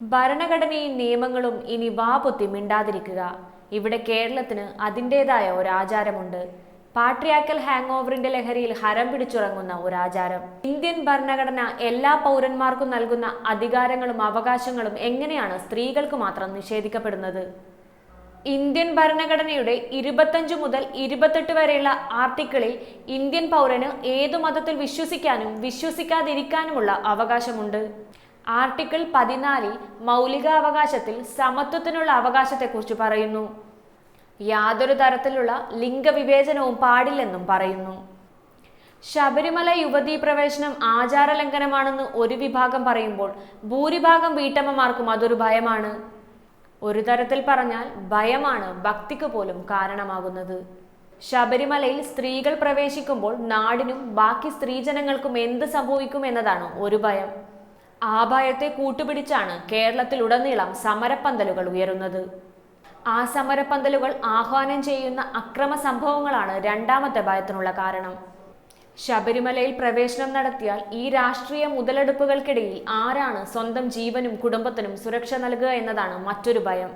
ഭരണഘടനയും നിയമങ്ങളും ഇനി വാപൊത്തി മിണ്ടാതിരിക്കുക. ഇവിടെ കേരളത്തിന് അതിന്റെതായ ഒരാചാരമുണ്ട്. പാട്രിയാക്കൽ ഹാങ് ഓവറിന്റെ ലഹരിയിൽ ഹരം പിടിച്ചുറങ്ങുന്ന ഒരാചാരം. ഇന്ത്യൻ ഭരണഘടന എല്ലാ പൗരന്മാർക്കും നൽകുന്ന അധികാരങ്ങളും അവകാശങ്ങളും എങ്ങനെയാണ് സ്ത്രീകൾക്ക് മാത്രം നിഷേധിക്കപ്പെടുന്നത്? ഇന്ത്യൻ ഭരണഘടനയുടെ ഇരുപത്തഞ്ച് മുതൽ ഇരുപത്തെട്ട് വരെയുള്ള ആർട്ടിക്കിളിൽ ഇന്ത്യൻ പൗരന് ഏതു മതത്തിൽ വിശ്വസിക്കാനും വിശ്വസിക്കാതിരിക്കാനുമുള്ള അവകാശമുണ്ട്. ആർട്ടിക്കിൾ പതിനാലിൽ മൗലികാവകാശത്തിൽ സമത്വത്തിനുള്ള അവകാശത്തെക്കുറിച്ച് പറയുന്നു. യാതൊരു തരത്തിലുള്ള ലിംഗവിവേചനവും പാടില്ലെന്നും പറയുന്നു. ശബരിമല യുവതീ പ്രവേശനം ആചാര ലംഘനമാണെന്ന് ഒരു വിഭാഗം പറയുമ്പോൾ ഭൂരിഭാഗം വീട്ടമ്മമാർക്കും അതൊരു ഭയമാണ്. ഒരു തരത്തിൽ പറഞ്ഞാൽ ഭയമാണ് ഭക്തിക്ക് പോലും കാരണമാകുന്നത്. ശബരിമലയിൽ സ്ത്രീകൾ പ്രവേശിക്കുമ്പോൾ നാടിനും ബാക്കി സ്ത്രീജനങ്ങൾക്കും എന്ത് സംഭവിക്കും എന്നതാണ് ഒരു ഭയം. ആ ഭയത്തെ കൂട്ടുപിടിച്ചാണ് കേരളത്തിലുടനീളം സമരപ്പന്തലുകൾ ഉയരുന്നത്. ആ സമരപ്പന്തലുകൾ ആഹ്വാനം ചെയ്യുന്ന അക്രമ സംഭവങ്ങളാണ് രണ്ടാമത്തെ ഭയത്തിനുള്ള കാരണം. ശബരിമലയിൽ പ്രവേശനം നടത്തിയാൽ ഈ രാഷ്ട്രീയ മുതലെടുപ്പുകൾക്കിടയിൽ ആരാണ് സ്വന്തം ജീവനും കുടുംബത്തിനും സുരക്ഷ നൽകുക എന്നതാണ് മറ്റൊരു ഭയം.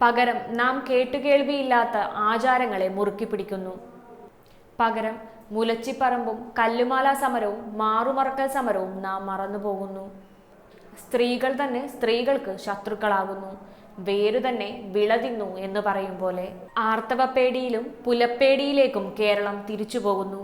പകരം നാം കേട്ടുകേൾവിയില്ലാത്ത ആചാരങ്ങളെ മുറുക്കി പിടിക്കുന്നു. പകരം മുലച്ചിപ്പറമ്പും കല്ലുമാല സമരവും മാറുമറക്കൽ സമരവും നാം മറന്നുപോകുന്നു സ്ത്രീകൾ തന്നെ സ്ത്രീകൾക്ക് ശത്രുക്കളാകുന്നു. വേരു തന്നെ വിളതിന്നു എന്ന് പറയും പോലെ ആർത്തവപ്പേടിയിലും പുലപ്പേടിയിലേക്കും കേരളം തിരിച്ചു പോകുന്നു.